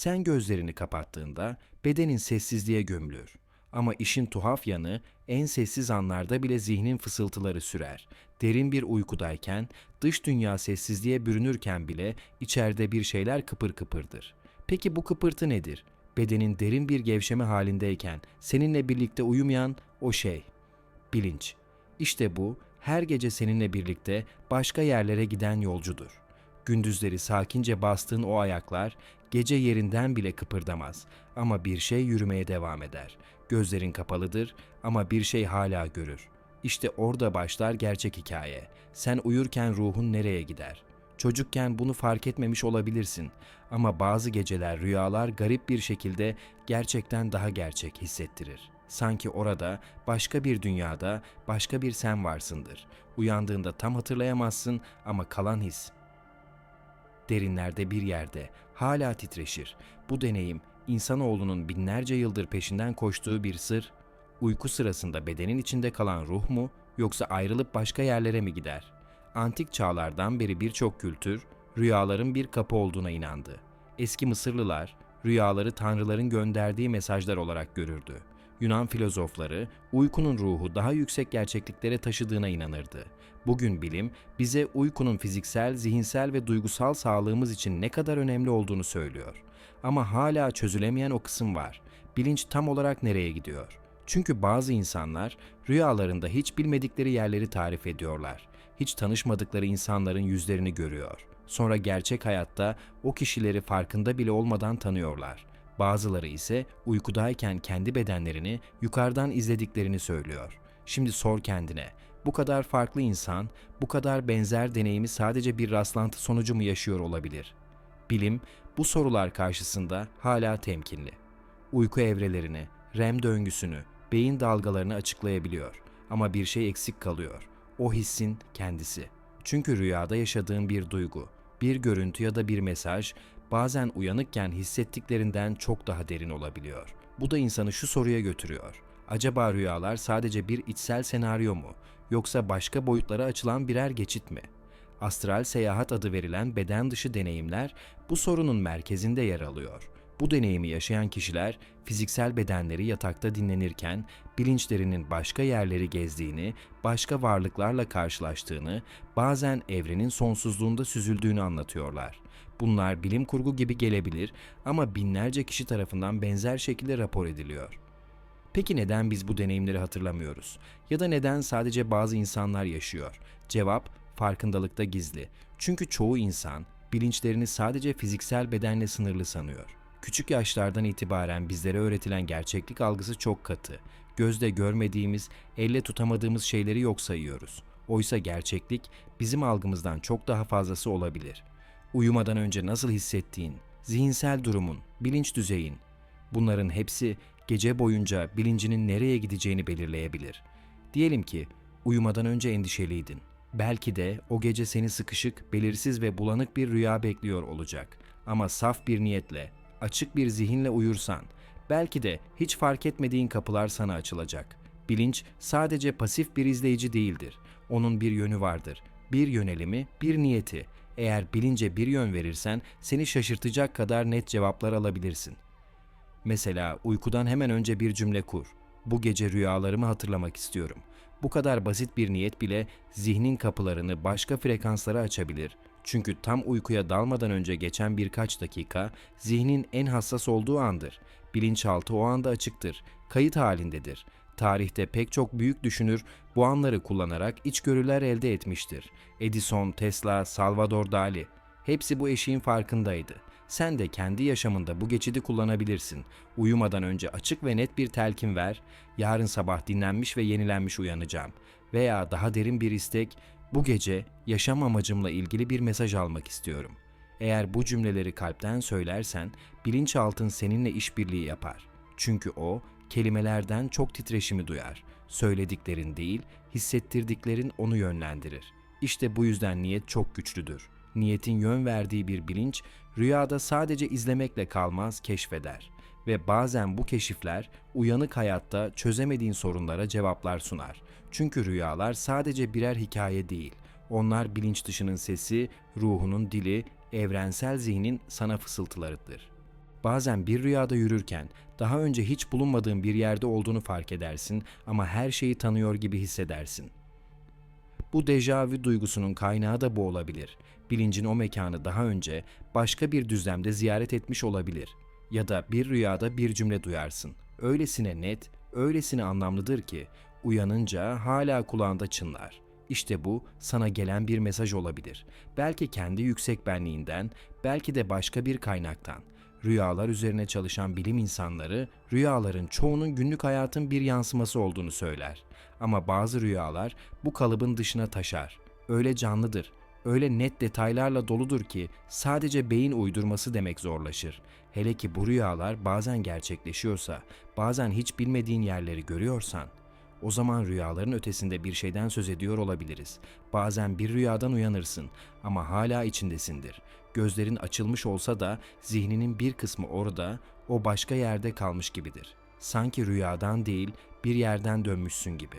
Sen gözlerini kapattığında bedenin sessizliğe gömülür. Ama işin tuhaf yanı en sessiz anlarda bile zihnin fısıltıları sürer. Derin bir uykudayken, dış dünya sessizliğe bürünürken bile içeride bir şeyler kıpır kıpırdır. Peki bu kıpırtı nedir? Bedenin derin bir gevşeme halindeyken seninle birlikte uyumayan o şey. Bilinç. İşte bu her gece seninle birlikte başka yerlere giden yolcudur. Gündüzleri sakince bastığın o ayaklar gece yerinden bile kıpırdamaz ama bir şey yürümeye devam eder. Gözlerin kapalıdır ama bir şey hala görür. İşte orada başlar gerçek hikaye. Sen uyurken ruhun nereye gider? Çocukken bunu fark etmemiş olabilirsin ama bazı geceler rüyalar garip bir şekilde gerçekten daha gerçek hissettirir. Sanki orada başka bir dünyada başka bir sen varsındır. Uyandığında tam hatırlayamazsın ama kalan his derinlerde bir yerde hala titreşir. Bu deneyim insanoğlunun binlerce yıldır peşinden koştuğu bir sır. Uyku sırasında bedenin içinde kalan ruh mu yoksa ayrılıp başka yerlere mi gider? Antik çağlardan beri birçok kültür rüyaların bir kapı olduğuna inandı. Eski Mısırlılar rüyaları tanrıların gönderdiği mesajlar olarak görürdü. Yunan filozofları uykunun ruhu daha yüksek gerçekliklere taşıdığına inanırdı. Bugün bilim bize uykunun fiziksel, zihinsel ve duygusal sağlığımız için ne kadar önemli olduğunu söylüyor. Ama hala çözülemeyen o kısım var. Bilinç tam olarak nereye gidiyor? Çünkü bazı insanlar rüyalarında hiç bilmedikleri yerleri tarif ediyorlar. Hiç tanışmadıkları insanların yüzlerini görüyor. Sonra gerçek hayatta o kişileri farkında bile olmadan tanıyorlar. Bazıları ise uykudayken kendi bedenlerini yukarıdan izlediklerini söylüyor. Şimdi sor kendine, bu kadar farklı insan, bu kadar benzer deneyimi sadece bir rastlantı sonucu mu yaşıyor olabilir? Bilim bu sorular karşısında hala temkinli. Uyku evrelerini, REM döngüsünü, beyin dalgalarını açıklayabiliyor ama bir şey eksik kalıyor. O hissin kendisi. Çünkü rüyada yaşadığın bir duygu, bir görüntü ya da bir mesaj bazen uyanıkken hissettiklerinden çok daha derin olabiliyor. Bu da insanı şu soruya götürüyor. Acaba rüyalar sadece bir içsel senaryo mu yoksa başka boyutlara açılan birer geçit mi? Astral seyahat adı verilen beden dışı deneyimler bu sorunun merkezinde yer alıyor. Bu deneyimi yaşayan kişiler fiziksel bedenleri yatakta dinlenirken bilinçlerinin başka yerleri gezdiğini, başka varlıklarla karşılaştığını, bazen evrenin sonsuzluğunda süzüldüğünü anlatıyorlar. Bunlar bilim kurgu gibi gelebilir ama binlerce kişi tarafından benzer şekilde rapor ediliyor. Peki neden biz bu deneyimleri hatırlamıyoruz? Ya da neden sadece bazı insanlar yaşıyor? Cevap farkındalıkta gizli. Çünkü çoğu insan bilinçlerini sadece fiziksel bedenle sınırlı sanıyor. Küçük yaşlardan itibaren bizlere öğretilen gerçeklik algısı çok katı. Gözde görmediğimiz, elle tutamadığımız şeyleri yok sayıyoruz. Oysa gerçeklik bizim algımızdan çok daha fazlası olabilir. Uyumadan önce nasıl hissettiğin, zihinsel durumun, bilinç düzeyin. Bunların hepsi gece boyunca bilincinin nereye gideceğini belirleyebilir. Diyelim ki uyumadan önce endişeliydin. Belki de o gece seni sıkışık, belirsiz ve bulanık bir rüya bekliyor olacak. Ama saf bir niyetle, açık bir zihinle uyursan, belki de hiç fark etmediğin kapılar sana açılacak. Bilinç sadece pasif bir izleyici değildir. Onun bir yönü vardır. Bir yönelimi, bir niyeti. Eğer bilince bir yön verirsen seni şaşırtacak kadar net cevaplar alabilirsin. Mesela uykudan hemen önce bir cümle kur. Bu gece rüyalarımı hatırlamak istiyorum. Bu kadar basit bir niyet bile zihnin kapılarını başka frekanslara açabilir. Çünkü tam uykuya dalmadan önce geçen birkaç dakika zihnin en hassas olduğu andır. Bilinçaltı o anda açıktır, kayıt halindedir. Tarihte pek çok büyük düşünür bu anları kullanarak içgörüler elde etmiştir. Edison, Tesla, Salvador Dali hepsi bu eşiğin farkındaydı. Sen de kendi yaşamında bu geçidi kullanabilirsin. Uyumadan önce açık ve net bir telkin ver. Yarın sabah dinlenmiş ve yenilenmiş uyanacağım. Veya daha derin bir istek, bu gece yaşam amacımla ilgili bir mesaj almak istiyorum. Eğer bu cümleleri kalpten söylersen bilinçaltın seninle işbirliği yapar. Çünkü o kelimelerden çok titreşimi duyar. Söylediklerin değil, hissettirdiklerin onu yönlendirir. İşte bu yüzden niyet çok güçlüdür. Niyetin yön verdiği bir bilinç rüyada sadece izlemekle kalmaz, keşfeder ve bazen bu keşifler uyanık hayatta çözemediğin sorunlara cevaplar sunar. Çünkü rüyalar sadece birer hikaye değil. Onlar bilinç dışının sesi, ruhunun dili, evrensel zihnin sana fısıltılarıdır. Bazen bir rüyada yürürken daha önce hiç bulunmadığın bir yerde olduğunu fark edersin ama her şeyi tanıyor gibi hissedersin. Bu dejavu duygusunun kaynağı da bu olabilir. Bilincin o mekanı daha önce başka bir düzlemde ziyaret etmiş olabilir. Ya da bir rüyada bir cümle duyarsın. Öylesine net, öylesine anlamlıdır ki uyanınca hala kulağında çınlar. İşte bu sana gelen bir mesaj olabilir. Belki kendi yüksek benliğinden, belki de başka bir kaynaktan. Rüyalar üzerine çalışan bilim insanları rüyaların çoğunun günlük hayatın bir yansıması olduğunu söyler. Ama bazı rüyalar bu kalıbın dışına taşar. Öyle canlıdır, öyle net detaylarla doludur ki sadece beyin uydurması demek zorlaşır. Hele ki bu rüyalar bazen gerçekleşiyorsa, bazen hiç bilmediğin yerleri görüyorsan, o zaman rüyaların ötesinde bir şeyden söz ediyor olabiliriz. Bazen bir rüyadan uyanırsın ama hala içindesindir. Gözlerin açılmış olsa da zihninin bir kısmı orada, o başka yerde kalmış gibidir. Sanki rüyadan değil, bir yerden dönmüşsün gibi.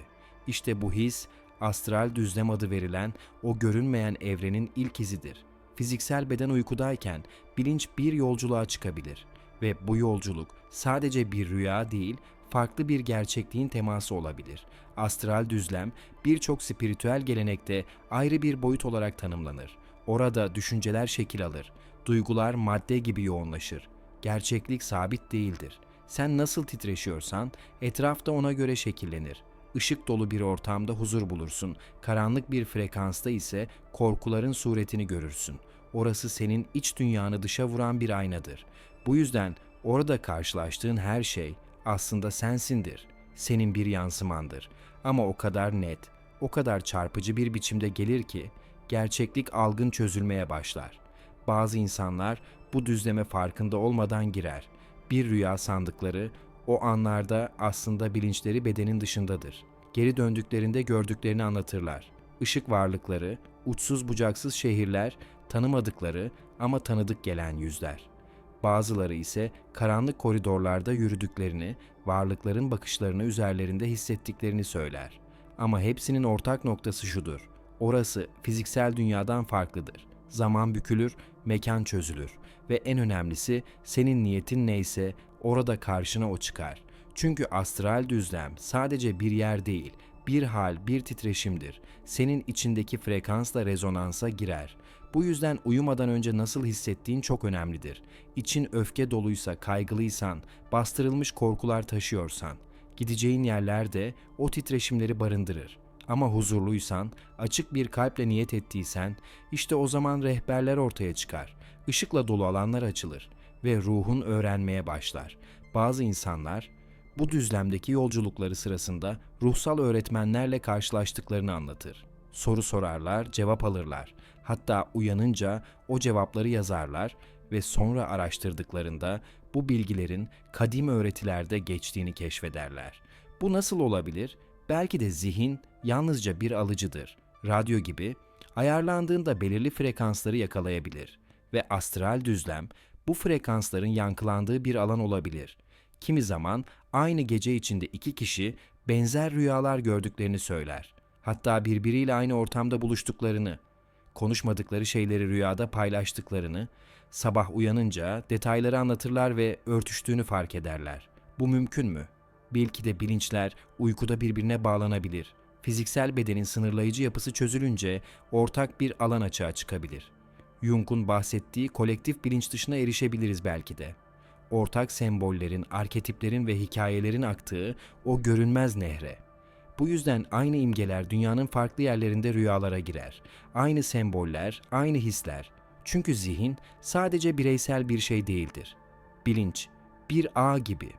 İşte bu his, astral düzlem adı verilen o görünmeyen evrenin ilk izidir. Fiziksel beden uykudayken bilinç bir yolculuğa çıkabilir ve bu yolculuk sadece bir rüya değil, farklı bir gerçekliğin teması olabilir. Astral düzlem birçok spiritüel gelenekte ayrı bir boyut olarak tanımlanır. Orada düşünceler şekil alır, duygular madde gibi yoğunlaşır. Gerçeklik sabit değildir. Sen nasıl titreşiyorsan etraf da ona göre şekillenir. Işık dolu bir ortamda huzur bulursun. Karanlık bir frekansta ise korkuların suretini görürsün. Orası senin iç dünyanı dışa vuran bir aynadır. Bu yüzden orada karşılaştığın her şey aslında sensindir. Senin bir yansımandır. Ama o kadar net, o kadar çarpıcı bir biçimde gelir ki gerçeklik algın çözülmeye başlar. Bazı insanlar bu düzleme farkında olmadan girer. Bir rüya sandıkları o anlarda aslında bilinçleri bedenin dışındadır. Geri döndüklerinde gördüklerini anlatırlar. Işık varlıkları, uçsuz bucaksız şehirler, tanımadıkları ama tanıdık gelen yüzler. Bazıları ise karanlık koridorlarda yürüdüklerini, varlıkların bakışlarını üzerlerinde hissettiklerini söyler. Ama hepsinin ortak noktası şudur. Orası fiziksel dünyadan farklıdır. Zaman bükülür, mekan çözülür ve en önemlisi senin niyetin neyse orada karşına o çıkar. Çünkü astral düzlem sadece bir yer değil, bir hal, bir titreşimdir. Senin içindeki frekansla rezonansa girer. Bu yüzden uyumadan önce nasıl hissettiğin çok önemlidir. İçin öfke doluysa, kaygılıysan, bastırılmış korkular taşıyorsan, gideceğin yerler de o titreşimleri barındırır. Ama huzurluysan, açık bir kalple niyet ettiysen, işte o zaman rehberler ortaya çıkar. Işıkla dolu alanlar açılır ve ruhun öğrenmeye başlar. Bazı insanlar bu düzlemdeki yolculukları sırasında ruhsal öğretmenlerle karşılaştıklarını anlatır. Soru sorarlar, cevap alırlar. Hatta uyanınca o cevapları yazarlar ve sonra araştırdıklarında bu bilgilerin kadim öğretilerde geçtiğini keşfederler. Bu nasıl olabilir? Belki de zihin yalnızca bir alıcıdır. Radyo gibi ayarlandığında belirli frekansları yakalayabilir ve astral düzlem bu frekansların yankılandığı bir alan olabilir. Kimi zaman aynı gece içinde iki kişi benzer rüyalar gördüklerini söyler. Hatta birbiriyle aynı ortamda buluştuklarını, konuşmadıkları şeyleri rüyada paylaştıklarını, sabah uyanınca detayları anlatırlar ve örtüştüğünü fark ederler. Bu mümkün mü? Belki de bilinçler uykuda birbirine bağlanabilir. Fiziksel bedenin sınırlayıcı yapısı çözülünce ortak bir alan açığa çıkabilir. Jung'un bahsettiği kolektif bilinç dışına erişebiliriz belki de. Ortak sembollerin, arketiplerin ve hikayelerin aktığı o görünmez nehre. Bu yüzden aynı imgeler dünyanın farklı yerlerinde rüyalara girer. Aynı semboller, aynı hisler. Çünkü zihin sadece bireysel bir şey değildir. Bilinç, bir ağ gibi.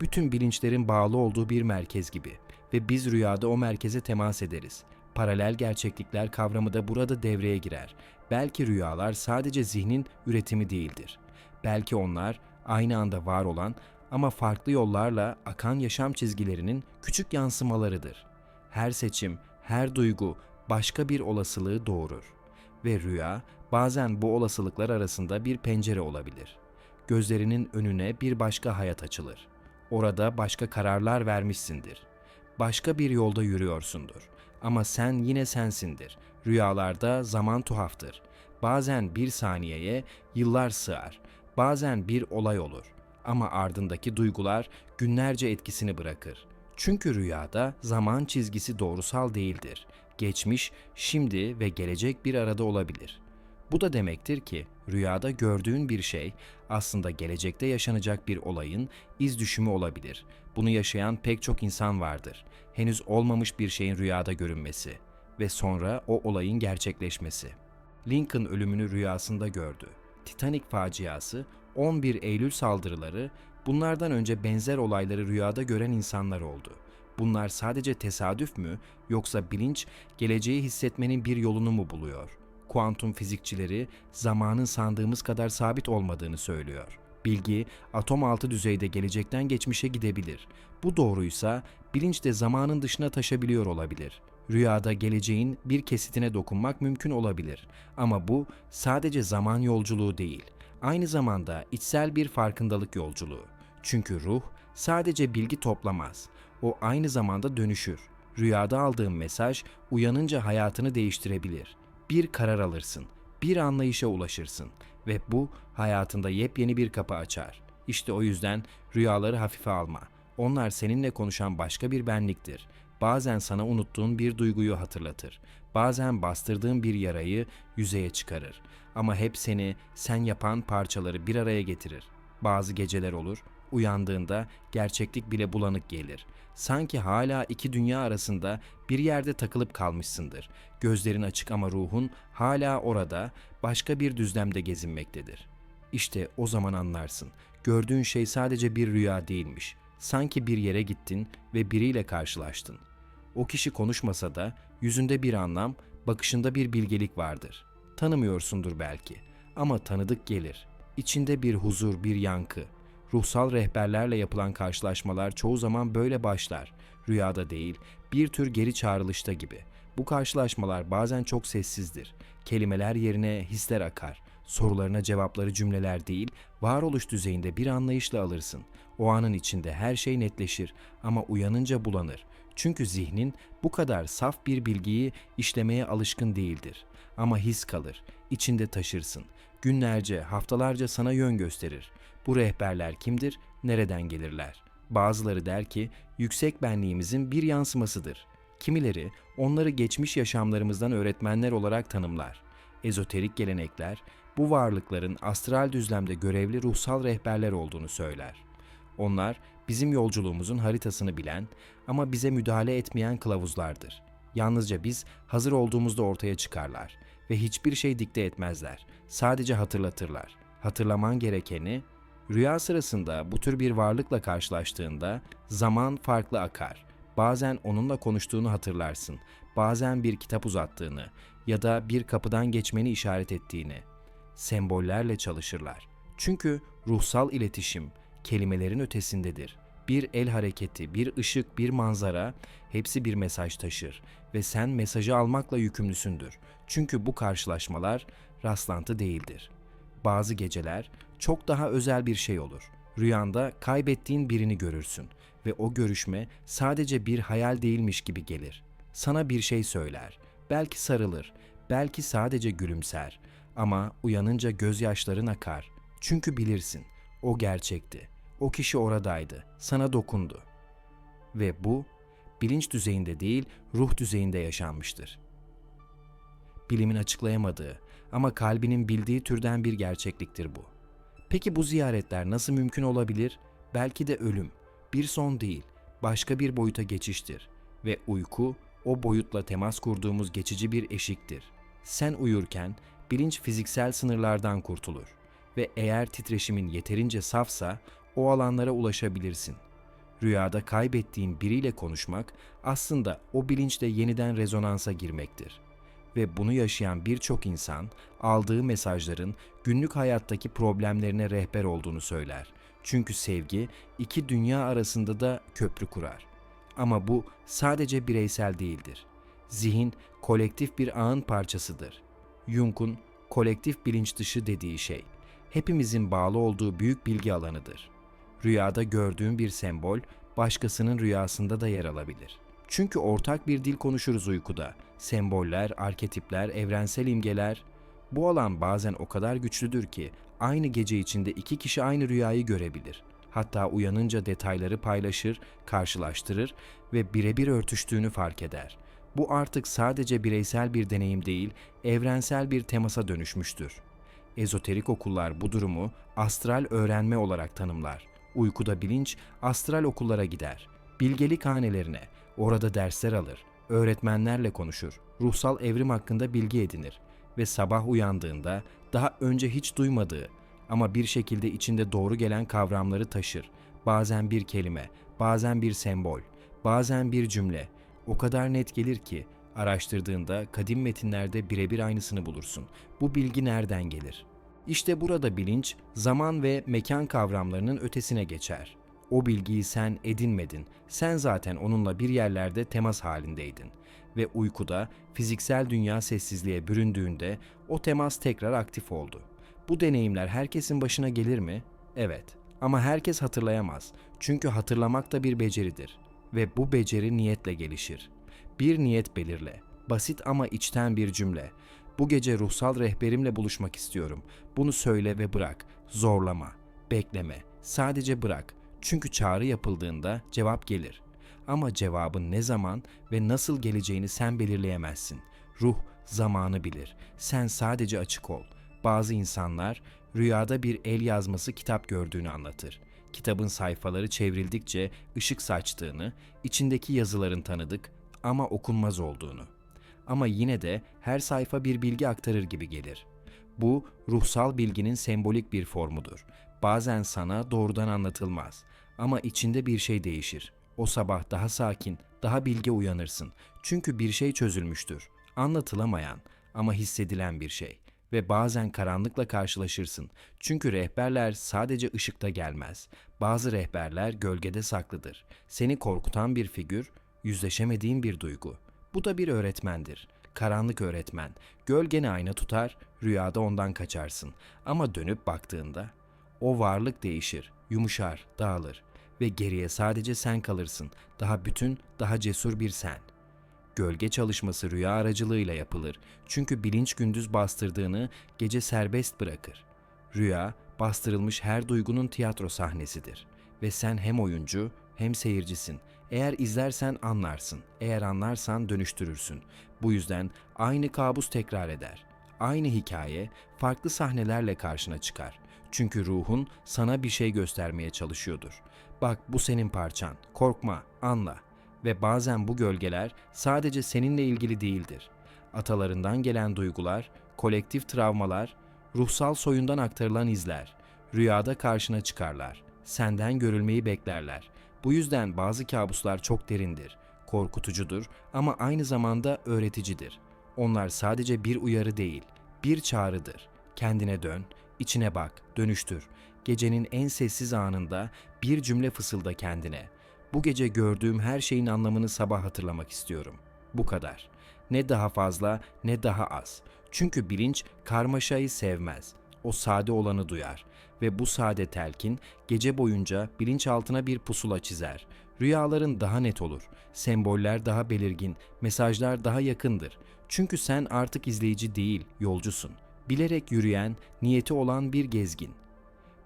Bütün bilinçlerin bağlı olduğu bir merkez gibi ve biz rüyada o merkeze temas ederiz. Paralel gerçeklikler kavramı da burada devreye girer. Belki rüyalar sadece zihnin üretimi değildir. Belki onlar aynı anda var olan ama farklı yollarla akan yaşam çizgilerinin küçük yansımalarıdır. Her seçim, her duygu başka bir olasılığı doğurur ve rüya bazen bu olasılıklar arasında bir pencere olabilir. Gözlerinin önüne bir başka hayat açılır. Orada başka kararlar vermişsindir. Başka bir yolda yürüyorsundur. Ama sen yine sensindir. Rüyalarda zaman tuhaftır. Bazen bir saniyeye yıllar sığar. Bazen bir olay olur ama ardındaki duygular günlerce etkisini bırakır. Çünkü rüyada zaman çizgisi doğrusal değildir. Geçmiş, şimdi ve gelecek bir arada olabilir. Bu da demektir ki rüyada gördüğün bir şey aslında gelecekte yaşanacak bir olayın iz düşümü olabilir. Bunu yaşayan pek çok insan vardır. Henüz olmamış bir şeyin rüyada görünmesi ve sonra o olayın gerçekleşmesi. Lincoln ölümünü rüyasında gördü. Titanic faciası, 11 Eylül saldırıları, bunlardan önce benzer olayları rüyada gören insanlar oldu. Bunlar sadece tesadüf mü yoksa bilinç geleceği hissetmenin bir yolunu mu buluyor? Kuantum fizikçileri zamanın sandığımız kadar sabit olmadığını söylüyor. Bilgi atom altı düzeyde gelecekten geçmişe gidebilir. Bu doğruysa bilinç de zamanın dışına taşabiliyor olabilir. Rüyada geleceğin bir kesitine dokunmak mümkün olabilir. Ama bu sadece zaman yolculuğu değil. Aynı zamanda içsel bir farkındalık yolculuğu. Çünkü ruh sadece bilgi toplamaz. O aynı zamanda dönüşür. Rüyada aldığın mesaj uyanınca hayatını değiştirebilir. Bir karar alırsın, bir anlayışa ulaşırsın ve bu hayatında yepyeni bir kapı açar. İşte o yüzden rüyaları hafife alma. Onlar seninle konuşan başka bir benliktir. Bazen sana unuttuğun bir duyguyu hatırlatır. Bazen bastırdığın bir yarayı yüzeye çıkarır. Ama hep seni sen yapan parçaları bir araya getirir. Bazı geceler olur, uyandığında gerçeklik bile bulanık gelir. Sanki hala iki dünya arasında bir yerde takılıp kalmışsındır. Gözlerin açık ama ruhun hala orada, başka bir düzlemde gezinmektedir. İşte o zaman anlarsın. Gördüğün şey sadece bir rüya değilmiş. Sanki bir yere gittin ve biriyle karşılaştın. O kişi konuşmasa da yüzünde bir anlam, bakışında bir bilgelik vardır. Tanımıyorsundur belki ama tanıdık gelir. İçinde bir huzur, bir yankı. Ruhsal rehberlerle yapılan karşılaşmalar çoğu zaman böyle başlar. Rüyada değil, bir tür geri çağrılışta gibi. Bu karşılaşmalar bazen çok sessizdir. Kelimeler yerine hisler akar. Sorularına cevapları cümleler değil, varoluş düzeyinde bir anlayışla alırsın. O anın içinde her şey netleşir ama uyanınca bulanır. Çünkü zihnin bu kadar saf bir bilgiyi işlemeye alışkın değildir. Ama his kalır, içinde taşırsın. Günlerce, haftalarca sana yön gösterir. Bu rehberler kimdir, nereden gelirler? Bazıları der ki yüksek benliğimizin bir yansımasıdır. Kimileri onları geçmiş yaşamlarımızdan öğretmenler olarak tanımlar. Ezoterik gelenekler bu varlıkların astral düzlemde görevli ruhsal rehberler olduğunu söyler. Onlar bizim yolculuğumuzun haritasını bilen ama bize müdahale etmeyen kılavuzlardır. Yalnızca biz hazır olduğumuzda ortaya çıkarlar ve hiçbir şey dikte etmezler. Sadece hatırlatırlar. Hatırlaman gerekeni Rüya sırasında bu tür bir varlıkla karşılaştığında zaman farklı akar. Bazen onunla konuştuğunu hatırlarsın, bazen bir kitap uzattığını ya da bir kapıdan geçmeni işaret ettiğini. Sembollerle çalışırlar. Çünkü ruhsal iletişim kelimelerin ötesindedir. Bir el hareketi, bir ışık, bir manzara hepsi bir mesaj taşır ve sen mesajı almakla yükümlüsündür. Çünkü bu karşılaşmalar rastlantı değildir. Bazı geceler çok daha özel bir şey olur. Rüyanda kaybettiğin birini görürsün ve o görüşme sadece bir hayal değilmiş gibi gelir. Sana bir şey söyler, belki sarılır, belki sadece gülümser ama uyanınca gözyaşların akar. Çünkü bilirsin, o gerçekti. O kişi oradaydı, sana dokundu. Ve bu bilinç düzeyinde değil, ruh düzeyinde yaşanmıştır. Bilimin açıklayamadığı ama kalbinin bildiği türden bir gerçekliktir bu. Peki bu ziyaretler nasıl mümkün olabilir? Belki de ölüm, bir son değil, başka bir boyuta geçiştir ve uyku o boyutla temas kurduğumuz geçici bir eşiktir. Sen uyurken bilinç fiziksel sınırlardan kurtulur ve eğer titreşimin yeterince safsa o alanlara ulaşabilirsin. Rüyada kaybettiğin biriyle konuşmak aslında o bilinçle yeniden rezonansa girmektir ve bunu yaşayan birçok insan aldığı mesajların günlük hayattaki problemlerine rehber olduğunu söyler. Çünkü sevgi iki dünya arasında da köprü kurar. Ama bu sadece bireysel değildir. Zihin kolektif bir ağın parçasıdır. Jung'un kolektif bilinç dışı dediği şey, hepimizin bağlı olduğu büyük bilgi alanıdır. Rüyada gördüğün bir sembol başkasının rüyasında da yer alabilir. Çünkü ortak bir dil konuşuruz uykuda. Semboller, arketipler, evrensel imgeler. Bu alan bazen o kadar güçlüdür ki aynı gece içinde iki kişi aynı rüyayı görebilir. Hatta uyanınca detayları paylaşır, karşılaştırır ve birebir örtüştüğünü fark eder. Bu artık sadece bireysel bir deneyim değil, evrensel bir temasa dönüşmüştür. Ezoterik okullar bu durumu astral öğrenme olarak tanımlar. Uykuda bilinç astral okullara gider. Bilgelik hanelerine, orada dersler alır, öğretmenlerle konuşur, ruhsal evrim hakkında bilgi edinir ve sabah uyandığında daha önce hiç duymadığı ama bir şekilde içinde doğru gelen kavramları taşır. Bazen bir kelime, bazen bir sembol, bazen bir cümle. O kadar net gelir ki araştırdığında kadim metinlerde birebir aynısını bulursun. Bu bilgi nereden gelir? İşte burada bilinç, zaman ve mekan kavramlarının ötesine geçer. O bilgiyi sen edinmedin. Sen zaten onunla bir yerlerde temas halindeydin. Ve uykuda fiziksel dünya sessizliğe büründüğünde o temas tekrar aktif oldu. Bu deneyimler herkesin başına gelir mi? Evet. Ama herkes hatırlayamaz. Çünkü hatırlamak da bir beceridir. Ve bu beceri niyetle gelişir. Bir niyet belirle. Basit ama içten bir cümle. Bu gece ruhsal rehberimle buluşmak istiyorum. Bunu söyle ve bırak. Zorlama. Bekleme. Sadece bırak. Çünkü çağrı yapıldığında cevap gelir. Ama cevabın ne zaman ve nasıl geleceğini sen belirleyemezsin. Ruh zamanı bilir. Sen sadece açık ol. Bazı insanlar rüyada bir el yazması kitap gördüğünü anlatır. Kitabın sayfaları çevrildikçe ışık saçtığını, içindeki yazıların tanıdık ama okunmaz olduğunu. Ama yine de her sayfa bir bilgi aktarır gibi gelir. Bu ruhsal bilginin sembolik bir formudur. Bazen sana doğrudan anlatılmaz ama içinde bir şey değişir. O sabah daha sakin, daha bilge uyanırsın. Çünkü bir şey çözülmüştür. Anlatılamayan ama hissedilen bir şey ve bazen karanlıkla karşılaşırsın. Çünkü rehberler sadece ışıkta gelmez. Bazı rehberler gölgede saklıdır. Seni korkutan bir figür, yüzleşemediğin bir duygu. Bu da bir öğretmendir. Karanlık öğretmen. Gölgeni ayna tutar, rüyada ondan kaçarsın. Ama dönüp baktığında o varlık değişir, yumuşar, dağılır ve geriye sadece sen kalırsın. Daha bütün, daha cesur bir sen. Gölge çalışması rüya aracılığıyla yapılır. Çünkü bilinç gündüz bastırdığını gece serbest bırakır. Rüya, bastırılmış her duygunun tiyatro sahnesidir. Ve sen hem oyuncu hem seyircisin. Eğer izlersen anlarsın. Eğer anlarsan dönüştürürsün. Bu yüzden aynı kabus tekrar eder. Aynı hikaye farklı sahnelerle karşına çıkar. Çünkü ruhun sana bir şey göstermeye çalışıyordur. Bak bu senin parçan. Korkma, anla. Ve bazen bu gölgeler sadece seninle ilgili değildir. Atalarından gelen duygular, kolektif travmalar, ruhsal soyundan aktarılan izler, rüyada karşına çıkarlar. Senden görülmeyi beklerler. Bu yüzden bazı kabuslar çok derindir, korkutucudur ama aynı zamanda öğreticidir. Onlar sadece bir uyarı değil, bir çağrıdır. Kendine dön, içine bak, dönüştür. Gecenin en sessiz anında bir cümle fısılda kendine. Bu gece gördüğüm her şeyin anlamını sabah hatırlamak istiyorum. Bu kadar. Ne daha fazla ne daha az. Çünkü bilinç karmaşayı sevmez. O sade olanı duyar ve bu sade telkin gece boyunca bilinçaltına bir pusula çizer. Rüyaların daha net olur, semboller daha belirgin, mesajlar daha yakındır. Çünkü sen artık izleyici değil, yolcusun. Bilerek yürüyen, niyeti olan bir gezgin.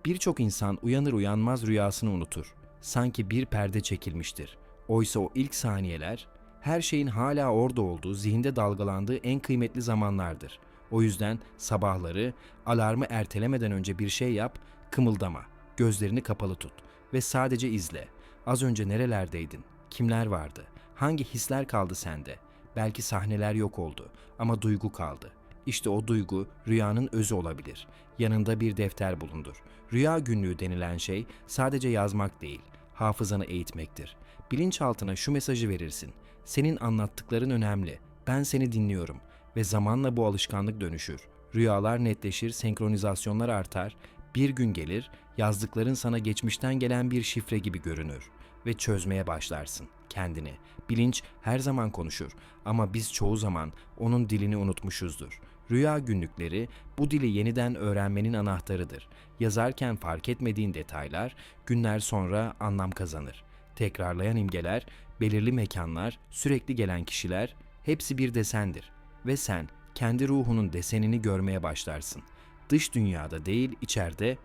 Birçok insan uyanır uyanmaz rüyasını unutur. Sanki bir perde çekilmiştir. Oysa o ilk saniyeler her şeyin hala orada olduğu, zihinde dalgalandığı en kıymetli zamanlardır. O yüzden sabahları alarmı ertelemeden önce bir şey yap, kımıldama, gözlerini kapalı tut ve sadece izle. Az önce nerelerdeydin? Kimler vardı? Hangi hisler kaldı sende? Belki sahneler yok oldu ama duygu kaldı. İşte o duygu rüyanın özü olabilir. Yanında bir defter bulundur. Rüya günlüğü denilen şey sadece yazmak değil, hafızanı eğitmektir. Bilinçaltına şu mesajı verirsin. Senin anlattıkların önemli. Ben seni dinliyorum ve zamanla bu alışkanlık dönüşür. Rüyalar netleşir, senkronizasyonlar artar. Bir gün gelir, yazdıkların sana geçmişten gelen bir şifre gibi görünür ve çözmeye başlarsın kendini. Bilinç her zaman konuşur ama biz çoğu zaman onun dilini unutmuşuzdur. Rüya günlükleri bu dili yeniden öğrenmenin anahtarıdır. Yazarken fark etmediğin detaylar günler sonra anlam kazanır. Tekrarlayan imgeler, belirli mekanlar, sürekli gelen kişiler hepsi bir desendir ve sen kendi ruhunun desenini görmeye başlarsın. Dış dünyada değil, içeride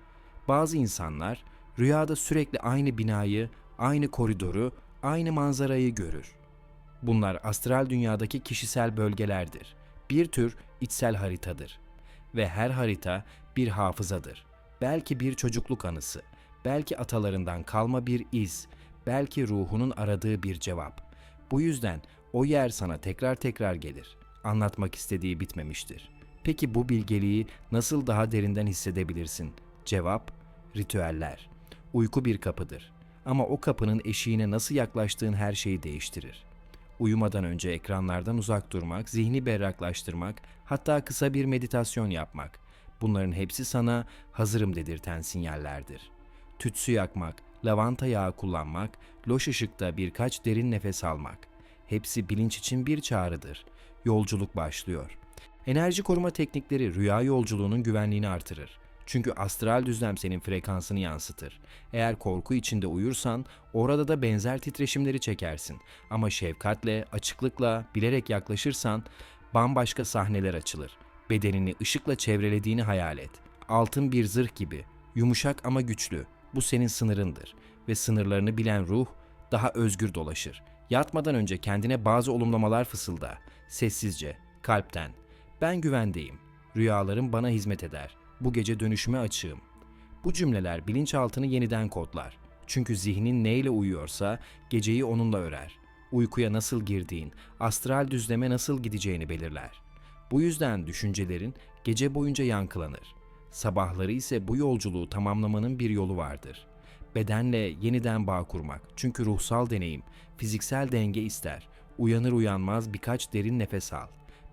bazı insanlar rüyada sürekli aynı binayı, aynı koridoru, aynı manzarayı görür. Bunlar astral dünyadaki kişisel bölgelerdir. Bir tür içsel haritadır. Ve her harita bir hafızadır. Belki bir çocukluk anısı, belki atalarından kalma bir iz, belki ruhunun aradığı bir cevap. Bu yüzden o yer sana tekrar tekrar gelir. Anlatmak istediği bitmemiştir. Peki bu bilgeliği nasıl daha derinden hissedebilirsin? Cevap, ritüeller. Uyku bir kapıdır. Ama o kapının eşiğine nasıl yaklaştığın her şeyi değiştirir. Uyumadan önce ekranlardan uzak durmak, zihni berraklaştırmak, hatta kısa bir meditasyon yapmak. Bunların hepsi sana hazırım dedirten sinyallerdir. Tütsü yakmak, lavanta yağı kullanmak, loş ışıkta birkaç derin nefes almak. Hepsi bilinç için bir çağrıdır. Yolculuk başlıyor. Enerji koruma teknikleri rüya yolculuğunun güvenliğini artırır. Çünkü astral düzlem senin frekansını yansıtır. Eğer korku içinde uyursan orada da benzer titreşimleri çekersin. Ama şefkatle, açıklıkla, bilerek yaklaşırsan bambaşka sahneler açılır. Bedenini ışıkla çevrelediğini hayal et. Altın bir zırh gibi, yumuşak ama güçlü. Bu senin sınırındır ve sınırlarını bilen ruh daha özgür dolaşır. Yatmadan önce kendine bazı olumlamalar fısılda. Sessizce, kalpten. Ben güvendeyim. Rüyalarım bana hizmet eder. Bu gece dönüşüme açığım. Bu cümleler bilinçaltını yeniden kodlar. Çünkü zihnin neyle uyuyorsa geceyi onunla örer. Uykuya nasıl girdiğin, astral düzleme nasıl gideceğini belirler. Bu yüzden düşüncelerin gece boyunca yankılanır. Sabahları ise bu yolculuğu tamamlamanın bir yolu vardır. Bedenle yeniden bağ kurmak. Çünkü ruhsal deneyim, fiziksel denge ister. Uyanır uyanmaz birkaç derin nefes al.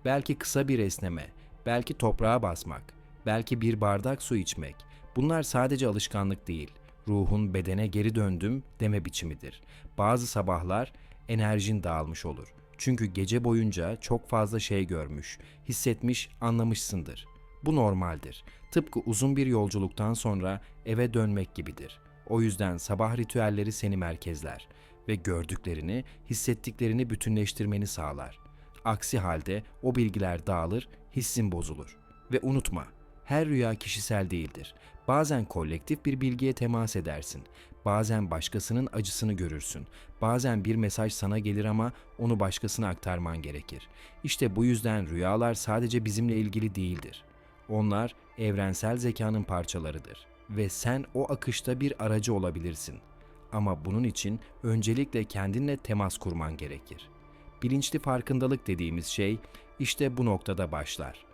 Belki kısa bir esneme, belki toprağa basmak, belki bir bardak su içmek. Bunlar sadece alışkanlık değil. Ruhun bedene geri döndüm deme biçimidir. Bazı sabahlar enerjin dağılmış olur. Çünkü gece boyunca çok fazla şey görmüş, hissetmiş, anlamışsındır. Bu normaldir. Tıpkı uzun bir yolculuktan sonra eve dönmek gibidir. O yüzden sabah ritüelleri seni merkezler ve gördüklerini, hissettiklerini bütünleştirmeni sağlar. Aksi halde o bilgiler dağılır, hissin bozulur. Ve unutma, her rüya kişisel değildir. Bazen kolektif bir bilgiye temas edersin. Bazen başkasının acısını görürsün. Bazen bir mesaj sana gelir ama onu başkasına aktarman gerekir. İşte bu yüzden rüyalar sadece bizimle ilgili değildir. Onlar evrensel zekanın parçalarıdır ve sen o akışta bir aracı olabilirsin. Ama bunun için öncelikle kendinle temas kurman gerekir. Bilinçli farkındalık dediğimiz şey işte bu noktada başlar.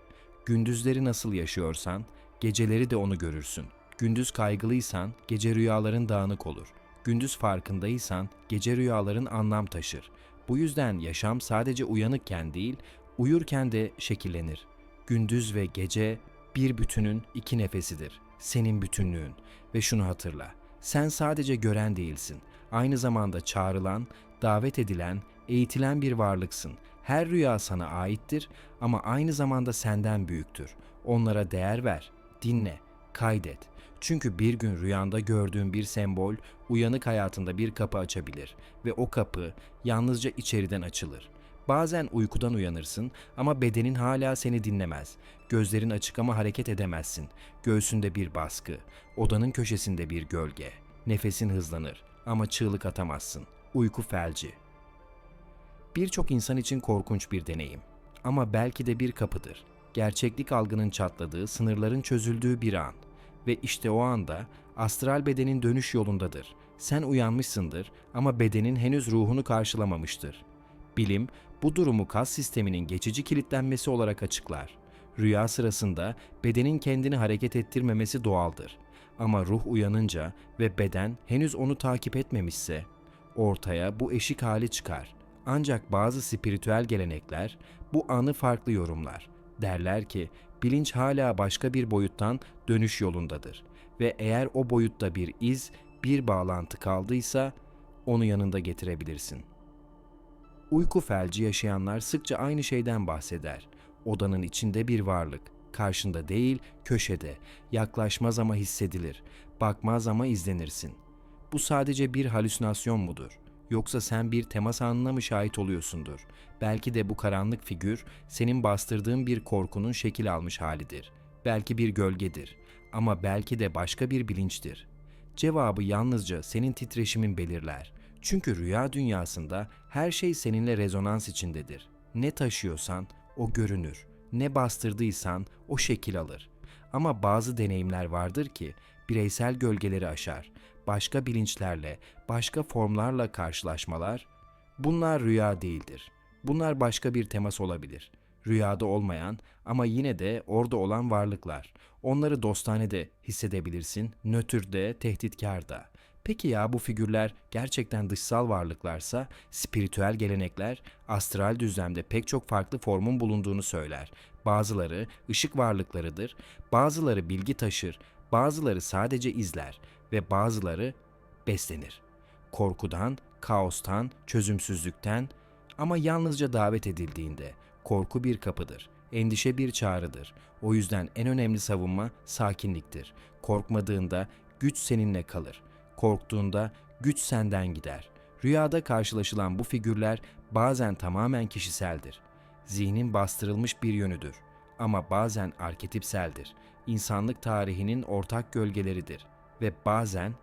Gündüzleri nasıl yaşıyorsan, geceleri de onu görürsün. Gündüz kaygılıysan, gece rüyaların dağınık olur. Gündüz farkındaysan, gece rüyaların anlam taşır. Bu yüzden yaşam sadece uyanıkken değil, uyurken de şekillenir. Gündüz ve gece bir bütünün iki nefesidir. Senin bütünlüğün. Ve şunu hatırla. Sen sadece gören değilsin. Aynı zamanda çağrılan, davet edilen, eğitilen bir varlıksın. Her rüya sana aittir ama aynı zamanda senden büyüktür. Onlara değer ver, dinle, kaydet. Çünkü bir gün rüyanda gördüğün bir sembol uyanık hayatında bir kapı açabilir ve o kapı yalnızca içeriden açılır. Bazen uykudan uyanırsın ama bedenin hala seni dinlemez. Gözlerin açık ama hareket edemezsin. Göğsünde bir baskı, odanın köşesinde bir gölge. Nefesin hızlanır ama çığlık atamazsın. Uyku felci. Birçok insan için korkunç bir deneyim. Ama belki de bir kapıdır. Gerçeklik algının çatladığı, sınırların çözüldüğü bir an. Ve işte o anda astral bedenin dönüş yolundadır. Sen uyanmışsındır ama bedenin henüz ruhunu karşılamamıştır. Bilim bu durumu kas sisteminin geçici kilitlenmesi olarak açıklar. Rüya sırasında bedenin kendini hareket ettirmemesi doğaldır. Ama ruh uyanınca ve beden henüz onu takip etmemişse ortaya bu eşik hali çıkar. Ancak bazı spiritüel gelenekler bu anı farklı yorumlar. Derler ki bilinç hala başka bir boyuttan dönüş yolundadır ve eğer o boyutta bir iz, bir bağlantı kaldıysa onu yanında getirebilirsin. Uyku felci yaşayanlar sıkça aynı şeyden bahseder. Odanın içinde bir varlık, karşında değil, köşede, yaklaşmaz ama hissedilir, bakmaz ama izlenirsin. Bu sadece bir halüsinasyon mudur? Yoksa sen bir temas anına mı şahit oluyorsundur? Belki de bu karanlık figür senin bastırdığın bir korkunun şekil almış halidir. Belki bir gölgedir ama belki de başka bir bilinçtir. Cevabı yalnızca senin titreşimin belirler. Çünkü rüya dünyasında her şey seninle rezonans içindedir. Ne taşıyorsan o görünür. Ne bastırdıysan o şekil alır. Ama bazı deneyimler vardır ki bireysel gölgeleri aşar. Başka bilinçlerle, başka formlarla karşılaşmalar bunlar rüya değildir. Bunlar başka bir temas olabilir. Rüyada olmayan ama yine de orada olan varlıklar. Onları dostane de hissedebilirsin, nötr de, tehditkar da. Peki ya bu figürler gerçekten dışsal varlıklarsa, spiritüel gelenekler astral düzlemde pek çok farklı formun bulunduğunu söyler. Bazıları ışık varlıklarıdır, bazıları bilgi taşır, bazıları sadece izler ve bazıları beslenir. Korkudan, kaostan, çözümsüzlükten ama yalnızca davet edildiğinde korku bir kapıdır. Endişe bir çağrıdır. O yüzden en önemli savunma sakinliktir. Korkmadığında güç seninle kalır. Korktuğunda güç senden gider. Rüyada karşılaşılan bu figürler bazen tamamen kişiseldir. Zihnin bastırılmış bir yönüdür. Ama bazen arketipseldir. İnsanlık tarihinin ortak gölgeleridir. Ve bazen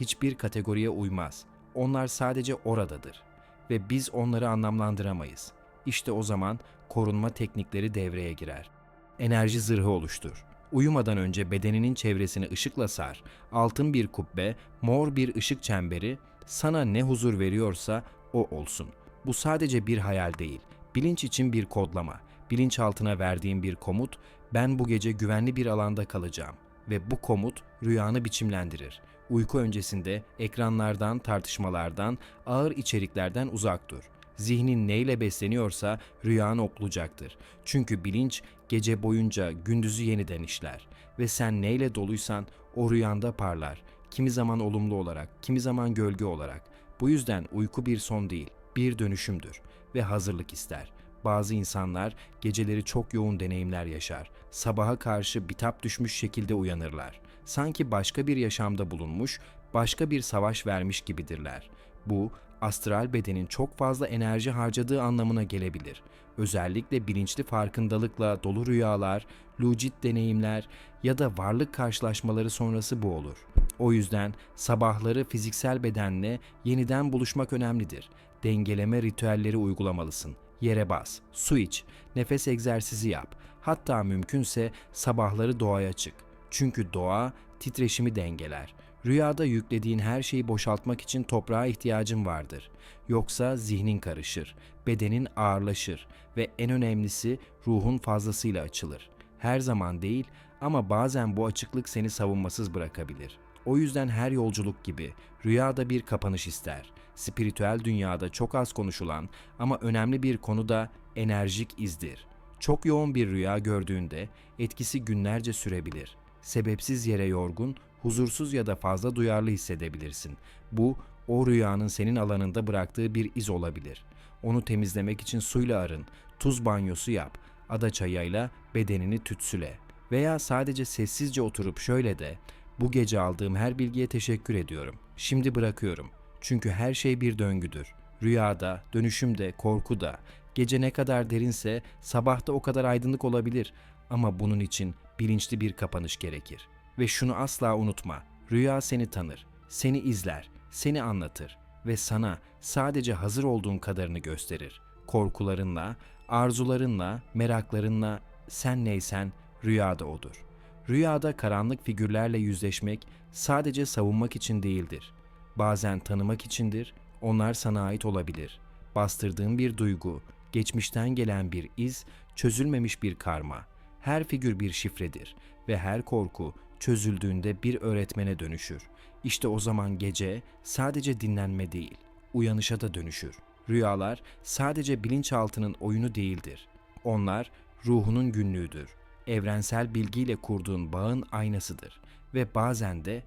hiçbir kategoriye uymaz. Onlar sadece oradadır ve biz onları anlamlandıramayız. İşte o zaman korunma teknikleri devreye girer. Enerji zırhı oluştur. Uyumadan önce bedeninin çevresini ışıkla sar. Altın bir kubbe, mor bir ışık çemberi sana ne huzur veriyorsa o olsun. Bu sadece bir hayal değil. Bilinç için bir kodlama. Bilinçaltına verdiğim bir komut, ben bu gece güvenli bir alanda kalacağım ve bu komut rüyanı biçimlendirir. Uyku öncesinde ekranlardan, tartışmalardan, ağır içeriklerden uzak dur. Zihnin neyle besleniyorsa rüyanı oklayacaktır. Çünkü bilinç gece boyunca gündüzü yeniden işler ve sen neyle doluysan o rüyanda parlar. Kimi zaman olumlu olarak, kimi zaman gölge olarak. Bu yüzden uyku bir son değil, bir dönüşümdür ve hazırlık ister. Bazı insanlar geceleri çok yoğun deneyimler yaşar. Sabaha karşı bitap düşmüş şekilde uyanırlar. Sanki başka bir yaşamda bulunmuş, başka bir savaş vermiş gibidirler. Bu, astral bedenin çok fazla enerji harcadığı anlamına gelebilir. Özellikle bilinçli farkındalıkla dolu rüyalar, lucid deneyimler ya da varlık karşılaşmaları sonrası bu olur. O yüzden sabahları fiziksel bedenle yeniden buluşmak önemlidir. Dengeleme ritüelleri uygulamalısın yere bas, su iç, nefes egzersizi yap. Hatta mümkünse sabahları doğaya çık. Çünkü doğa titreşimi dengeler. Rüyada yüklediğin her şeyi boşaltmak için toprağa ihtiyacın vardır. Yoksa zihnin karışır, bedenin ağırlaşır ve en önemlisi ruhun fazlasıyla açılır. Her zaman değil ama bazen bu açıklık seni savunmasız bırakabilir. O yüzden her yolculuk gibi rüyada bir kapanış ister. Spiritüel dünyada çok az konuşulan ama önemli bir konu da enerjik izdir. Çok yoğun bir rüya gördüğünde etkisi günlerce sürebilir. Sebepsiz yere yorgun, huzursuz ya da fazla duyarlı hissedebilirsin. Bu o rüyanın senin alanında bıraktığı bir iz olabilir. Onu temizlemek için suyla arın, tuz banyosu yap, ada çayıyla bedenini tütsüle veya sadece sessizce oturup şöyle de bu gece aldığım her bilgiye teşekkür ediyorum. Şimdi bırakıyorum. Çünkü her şey bir döngüdür. Rüyada, dönüşümde, korkuda, gece ne kadar derinse sabahta o kadar aydınlık olabilir ama bunun için bilinçli bir kapanış gerekir. Ve şunu asla unutma. Rüya seni tanır, seni izler, seni anlatır ve sana sadece hazır olduğun kadarını gösterir. Korkularınla, arzularınla, meraklarınla sen neysen rüyada odur. Rüyada karanlık figürlerle yüzleşmek sadece savunmak için değildir. Bazen tanımak içindir, onlar sana ait olabilir. Bastırdığın bir duygu, geçmişten gelen bir iz, çözülmemiş bir karma. Her figür bir şifredir ve her korku çözüldüğünde bir öğretmene dönüşür. İşte o zaman gece sadece dinlenme değil, uyanışa da dönüşür. Rüyalar sadece bilinçaltının oyunu değildir. Onlar ruhunun günlüğüdür. Evrensel bilgiyle kurduğun bağın aynasıdır ve bazen de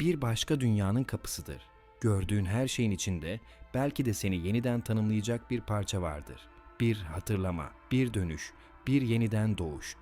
bir başka dünyanın kapısıdır. Gördüğün her şeyin içinde belki de seni yeniden tanımlayacak bir parça vardır. Bir hatırlama, bir dönüş, bir yeniden doğuş.